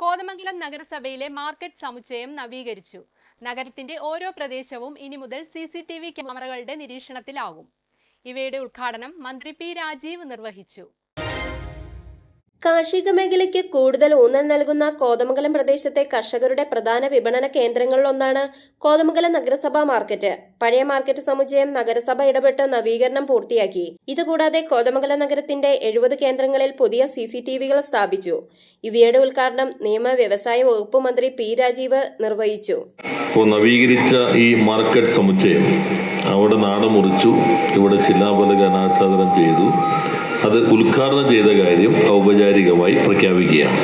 കോതമംഗലം നഗരസഭയിലെ മാർക്കറ്റ് സമുച്ചയം നവീകരിച്ചു. നഗരത്തിന്റെ ഓരോ പ്രദേശവും ഇനി മുതൽ സി സി ടി വി ക്യാമറകളുടെ നിരീക്ഷണത്തിലാകും. ഇവയുടെ ഉദ്ഘാടനം മന്ത്രി പി രാജീവ് നിർവഹിച്ചു. കാർഷിക മേഖലയ്ക്ക് കൂടുതൽ ഊന്നൽ നൽകുന്ന കോതമംഗലം പ്രദേശത്തെ കർഷകരുടെ പ്രധാന വിപണന കേന്ദ്രങ്ങളിലൊന്നാണ് കോതമംഗലം നഗരസഭാ മാർക്കറ്റ്. പഴയ മാർക്കറ്റ് സമുച്ചയം നഗരസഭ ഇടപെട്ട് നവീകരണം പൂർത്തിയാക്കി. ഇതുകൂടാതെ കോതമംഗലം നഗരത്തിന്റെ എഴുപത് കേന്ദ്രങ്ങളിൽ പുതിയ സി സി ടി വികൾ സ്ഥാപിച്ചു. ഇവയുടെ ഉദ്ഘാടനം നിയമ വ്യവസായ വകുപ്പ് മന്ത്രി പി രാജീവ് നിർവഹിച്ചു. നവീകരിച്ച ഈ മാർക്കറ്റ് സമുച്ചയം അവിടെ നാട് മുറിച്ചു. ഇവിടെ ശിലാബലകനാച്ഛാദനം ചെയ്തു. അത് ഉദ്ഘാടനം ചെയ്ത കാര്യം ഔപചാരികമായി പ്രഖ്യാപിക്കുകയാണ്.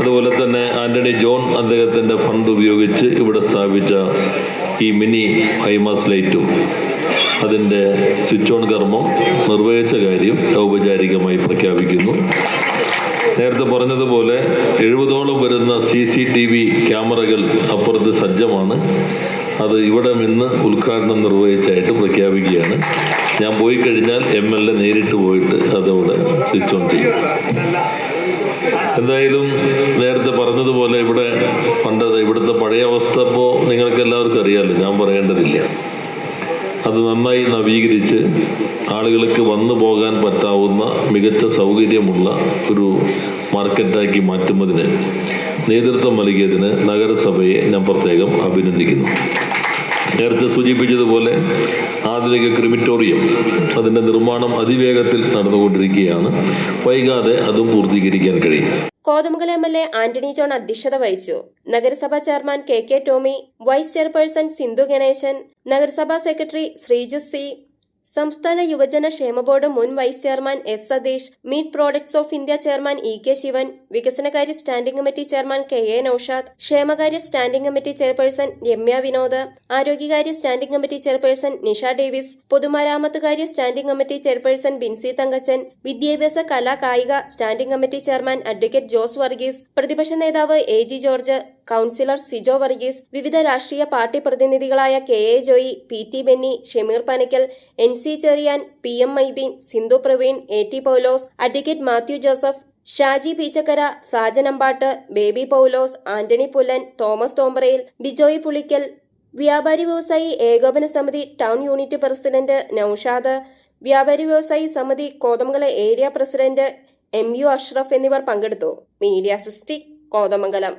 അതുപോലെ തന്നെ ആന്റണി ജോൺ അദ്ദേഹത്തിന്റെ ഫണ്ട് ഉപയോഗിച്ച് ഇവിടെ സ്ഥാപിച്ച ഈ മിനി ഹൈമാസ് ലൈറ്റും അതിന്റെ സ്വിച്ച് ഓൺ കർമ്മം നിർവഹിച്ച കാര്യം ഔപചാരികമായി പ്രഖ്യാപിക്കുന്നു. നേരത്തെ പറഞ്ഞതുപോലെ എഴുപതോളം വരുന്ന സി സി ടി വി ക്യാമറകൾ അപ്പുറത്ത് സജ്ജമാണ്. അത് ഇവിടെ നിന്ന് ഉദ്ഘാടനം നിർവഹിച്ചായിട്ട് പ്രഖ്യാപിക്കുകയാണ്. ഞാൻ പോയി കഴിഞ്ഞാൽ എം എൽ എ നേരിട്ട് പോയിട്ട് അതവിടെ സ്വിച്ച് ഓൺ ചെയ്യും എന്തായാലും നേരത്തെ പറഞ്ഞതുപോലെ ഇവിടെ പണ്ടത് ഇവിടുത്തെ പഴയ അവസ്ഥ ഇപ്പോൾ നിങ്ങൾക്ക് എല്ലാവർക്കും അറിയാമല്ലോ ഞാൻ പറയേണ്ടതില്ല. അത് നന്നായി നവീകരിച്ച് ആളുകൾക്ക് വന്നു പോകാൻ പറ്റാവുന്ന മികച്ച സൗകര്യമുള്ള ഒരു മാർക്കറ്റാക്കി മാറ്റുന്നതിന് നേതൃത്വം നൽകിയതിന് നഗരസഭയെ ഞാൻ പ്രത്യേകം അഭിനന്ദിക്കുന്നു. നേരത്തെ സൂചിപ്പിച്ചതുപോലെ ആധുനിക ക്രിമിറ്റോറിയം അതിന്റെ നിർമ്മാണം അതിവേഗത്തിൽ നടന്നുകൊണ്ടിരിക്കുകയാണ്. വൈകാതെ അതും പൂർത്തീകരിക്കാൻ കഴിയും. Kothamangalam M L A Antony John അധ്യക്ഷത വഹിച്ചു. നഗരസഭാ chairman K K Tomy vice chairperson Sindhu Ganeshan നഗരസഭാ സെക്രട്ടറി ശ്രീജിത്ത് സി സംസ്ഥാന യുവജന ക്ഷേമ ബോർഡ് മുൻ vice chairman S Satheesh meat products of India chairman E K Sivan വികസനകാര്യ standing committee chairman K A Noushad ക്ഷേമകാര്യ standing committee chairperson Ramya Vinod ആരോഗ്യകാര്യ standing committee chairperson Nisha Davis പൊതുമരാമത്തുകാര്യ standing committee chairperson Binsy Thankachan വിദ്യാഭ്യാസ കലാ കായിക standing committee chairman advocate Jose Varghese പ്രതിപക്ഷ നേതാവ് A G George councillor Sijo Varghese വിവിധ രാഷ്ട്രീയ party പ്രതിനിധികളായ K A Joy P T Benny Shameer Panakkal N C Cherian P M Maideen Sindhu Praveen A T Paulose advocate Mathew Joseph Shaji Peechakkara Sajan Ambatt Baby Paulose Antony Pullan Thomas Thomparayil Bijoy Pulickal വ്യാപാരി വ്യവസായി ഏകോപന സമിതി town unit president Naushad വ്യാപാരി വ്യവസായി സമിതി Kothamangala area president M U Ashraf എന്നിവർ പങ്കെടുത്തു. Media city Kothamangalam.